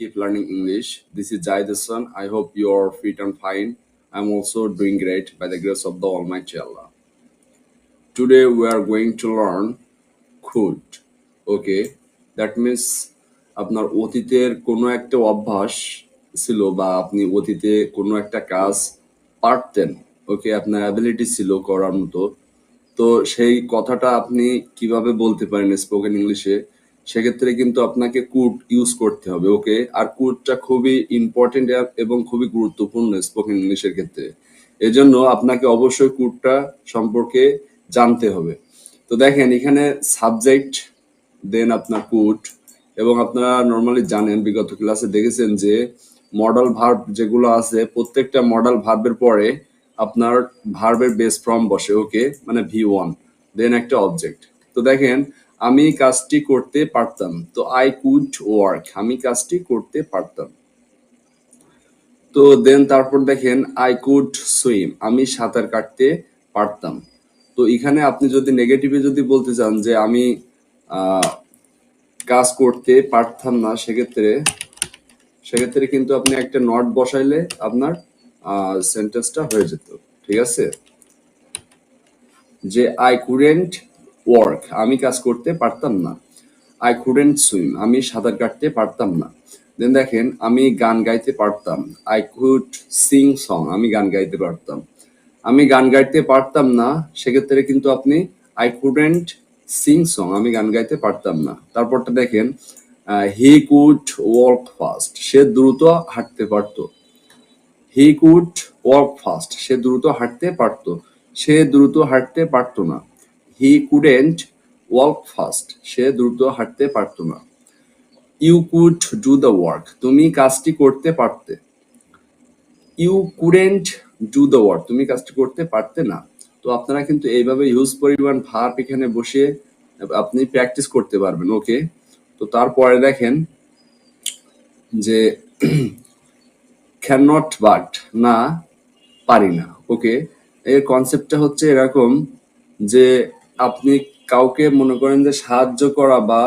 keep learning English. This is Jai Hassan. I hope you are fit and fine. I'm also doing great by the grace of the Almighty Allah. Today we are going to learn could. Okay, that means আপনার অতীতের কোনো একটা অভ্যাস ছিল বা আপনি অতীতে কোনো একটা কাজ পারতেন ওকে আপনার অ্যাবিলিটি ছিল করার মতো তো সেই কথাটা আপনি কীভাবে বলতে পারেন স্পোকেন ইংলিশে সেক্ষেত্রে কিন্তু আপনাকে কুড ইউজ করতে হবে ওকে আর কুডটা খুবই ইম্পর্টেন্ট এবং খুবই গুরুত্বপূর্ণ স্পোকেন ইংলিশের ক্ষেত্রে। এজন্য আপনাকে অবশ্যই কুডটা সম্পর্কে জানতে হবে। তো দেখেন, এখানে সাবজেক্ট দেন আপনার কুড এবং আপনারা নর্মালি জানেন, বিগত ক্লাসে দেখেছেন যে মডেল ভার্ব যেগুলো আছে, প্রত্যেকটা মডেল ভার্বের পরে আপনার ভার্বের বেস ফর্ম বসে ওকে মানে ভি ওয়ান দেন একটা অবজেক্ট তো দেখেন আমি কাজটি করতে পারতাম, তো আই কুড ওয়ার্ক আমি কাজটি করতে পারতাম। তো দেন তারপর দেখেন আই কুড সুইম আমি সাঁতার কাটতে পারতাম। তো এখানে আপনি যদি নেগেটিভে যদি বলতে চান যে আমি কাজ করতে পারতাম না, সেক্ষেত্রে সেক্ষেত্রে কিন্তু আপনি একটা নট বসাইলে আপনার সেন্টেন্সটা হয়ে যেত, ঠিক আছে? যে আই কুডেন্ট ওয়ার্ক আমি কাজ করতে পারতাম না। আই কুডেন্ট সুইম আমি সাঁতার কাটতে পারতাম না। দেন দেখেন, আমি গান গাইতে পারতাম। আই কুড সিং সং আমি গান গাইতে পারতাম। আমি গান গাইতে পারতাম না, সেক্ষেত্রে কিন্তু আপনি আই কুডেন্ট সিং সং আমি গান গাইতে পারতাম না। তারপরটা দেখেন হি কুড ওয়ার্ক ফাস্ট সে দ্রুত হাঁটতে পারতো। হি কুড ওয়ার্ক ফাস্ট সে দ্রুত হাঁটতে পারতো। সে দ্রুত হাঁটতে পারতো না। হি কুডেন্ট ওয়ার্ক ফাস্ট সে দ্রুত হাঁটতে পারতো না। You could do the work তুমি কাজটি করতে পারতে। You couldn't do the work তুমি কাজটি করতে পারতে না। তো আপনারা কিন্তু এইভাবে ইউজ পরিমাণ ভার্ব এখানে বসে আপনি প্র্যাকটিস করতে পারবেন ওকে তো তারপরে দেখেন যে ক্যান নট বাট না পারি না ওকে এর কনসেপ্টটা হচ্ছে এরকম যে আপনি কাউকে মনে করেন যে সাহায্য করা বা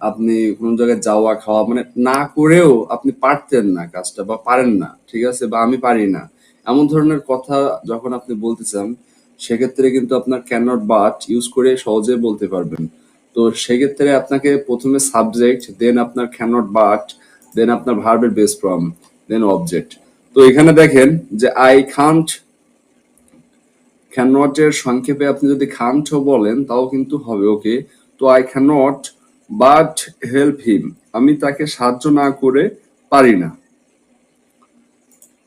আপনি কোনো জায়গায় যাওয়া, খাওয়া মানে না করেও আপনি পারতেন না কাজটা বা পারেন না, ঠিক আছে? বা আমি পারি না। এমন ধরনের কথা যখন আপনি বলতে চান সেক্ষেত্রে কিন্তু আপনার ক্যান নট বাট ইউজ করে সহজে বলতে পারবেন। তো সেক্ষেত্রে আপনাকে প্রথমে সাবজেক্ট দেন আপনার ক্যান নট বাট দেন আপনার ভার্বের বেস ফর্ম দেন অবজেক্ট তো এখানে দেখেন যে আই খান্ট ক্যানট এর সংক্ষেপে আপনি যদি খান্ট বলেন, তাও কিন্তু হবে ওকে তো I cannot but help him আমি তাকে সাহায্য না করে পারি না।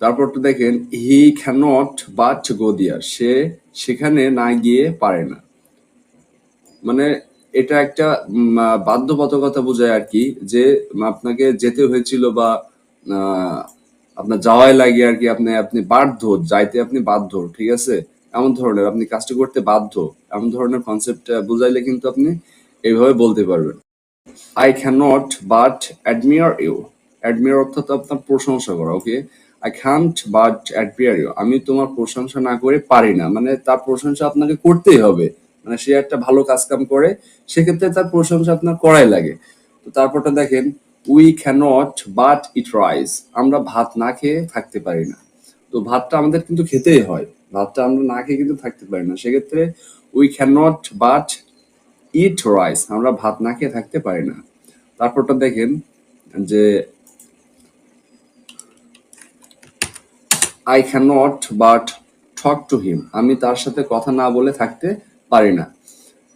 তারপর তো দেখেন হি ক্যানট বাট গো দিয়ার সে সেখানে না গিয়ে পারে না। মানে এটা একটা বাধ্যবাধকতা বোঝায় আর কি, যে আপনাকে যেতে হয়েছিল বা আপনার যাওয়াই লাগে আর কি, আপনি আপনি বাধ্য, যাইতে আপনি বাধ্য, ঠিক আছে? এমন ধরনের, আপনি কাজটা করতে বাধ্য, এমন ধরনের কনসেপ্ট বুঝাইলে কিন্তু আপনি এইভাবে বলতে পারবেন। I can not but admire you admire অর্থাৎ আপনার প্রশংসা করা okay I can't but admire you আমি তোমার প্রশংসা না করে পারি না মানে তার প্রশংসা আপনাকে করতেই হবে। মানে সে একটা ভালো কাজ কাম করে, সেক্ষেত্রে তার প্রশংসা আপনার করাই লাগে। তো তারপরটা দেখেন we cannot but eat rice আমরা ভাত না খেয়ে থাকতে পারি না। তো ভাতটা আমাদের কিন্তু খেতেই হয়। ভাতটা আমরা না খেয়ে কিন্তু থাকতে পারি না। সেক্ষেত্রে উই বাট, ইট, রাইস আমরা ভাত না খেয়ে থাকতে পারি না। তারপরটা দেখেন যে I cannot but talk to him আমি তার সাথে কথা না বলে থাকতে পারি না।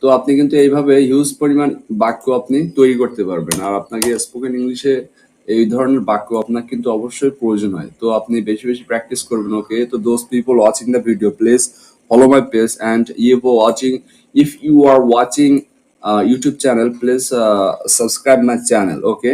তো আপনি কিন্তু এইভাবে হিউজ পরিমাণ বাক্য আপনি তৈরি করতে পারবেন। আর আপনাকে স্পোকেন ইংলিশে এই ধরনের বাক্য আপনার কিন্তু অবশ্যই প্রয়োজন হয়। তো আপনি বেশি বেশি প্র্যাকটিস করবেন ওকে তো those people watching the video please follow my page and you watching if you are watching YouTube channel please subscribe my channel okay